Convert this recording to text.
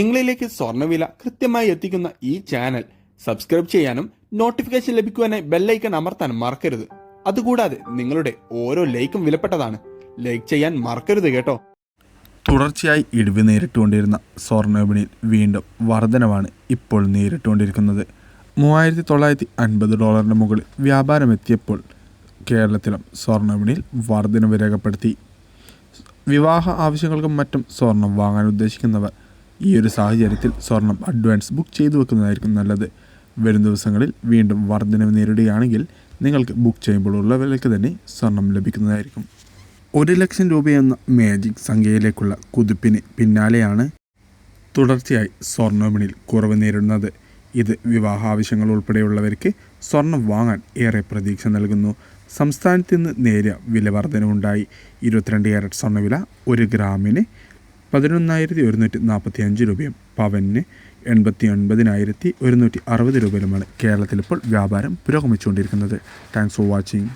നിങ്ങളിലേക്ക് സ്വർണവില കൃത്യമായി എത്തിക്കുന്ന ഈ ചാനൽ സബ്സ്ക്രൈബ് ചെയ്യാനും നോട്ടിഫിക്കേഷൻ ലഭിക്കുവാനായി ബെല്ലൈക്കൺ അമർത്താൻ മറക്കരുത്. അതുകൂടാതെ നിങ്ങളുടെ ഓരോ ലൈക്കും വിലപ്പെട്ടതാണ്. ലൈക്ക് ചെയ്യാൻ മറക്കരുത് കേട്ടോ. തുടർച്ചയായി ഇടിവ് നേരിട്ടുകൊണ്ടിരുന്ന സ്വർണ വിപണിയിൽ വീണ്ടും വർധനവാണ് ഇപ്പോൾ നേരിട്ടുകൊണ്ടിരിക്കുന്നത്. മൂവായിരത്തി തൊള്ളായിരത്തി അൻപത് ഡോളറിന് മുകളിൽ വ്യാപാരം എത്തിയപ്പോൾ കേരളത്തിലും സ്വർണ വിപണിയിൽ വർധനവ് രേഖപ്പെടുത്തി. വിവാഹ ആവശ്യങ്ങൾക്കും മറ്റും സ്വർണം വാങ്ങാൻ ഉദ്ദേശിക്കുന്നവർ ഈ ഒരു സാഹചര്യത്തിൽ സ്വർണം അഡ്വാൻസ് ബുക്ക് ചെയ്തു വെക്കുന്നതായിരിക്കും നല്ലത്. വരും ദിവസങ്ങളിൽ വീണ്ടും വർധനവ് നേരിടുകയാണെങ്കിൽ നിങ്ങൾക്ക് ബുക്ക് ചെയ്യുമ്പോൾ ഉള്ള വിലയ്ക്ക് തന്നെ സ്വർണം ലഭിക്കുന്നതായിരിക്കും. ഒരു ലക്ഷം രൂപയെന്ന മാജിക് സംഖ്യയിലേക്കുള്ള കുതിപ്പിന് പിന്നാലെയാണ് തുടർച്ചയായി സ്വർണവിപണിയിൽ കുറവ് നേരിടുന്നത്. ഇത് വിവാഹ ആവശ്യങ്ങൾ ഉൾപ്പെടെയുള്ളവർക്ക് സ്വർണം വാങ്ങാൻ ഏറെ പ്രതീക്ഷ നൽകുന്നു. സംസ്ഥാനത്ത് നിന്ന് നേരിയ വില വർധനവുണ്ടായി ഇരുപത്തിരണ്ട് ക്യാരറ്റ് സ്വർണവില ഒരു ഗ്രാമിന് പതിനൊന്നായിരത്തി ഒരുന്നൂറ്റി നാൽപ്പത്തി അഞ്ച് രൂപയും പവന് എൺപത്തി ഒൻപതിനായിരത്തി ഒരുന്നൂറ്റി അറുപത് രൂപയിലുമാണ് കേരളത്തിൽ ഇപ്പോൾ വ്യാപാരം പുരോഗമിച്ചുകൊണ്ടിരിക്കുന്നത്. Thanks for watching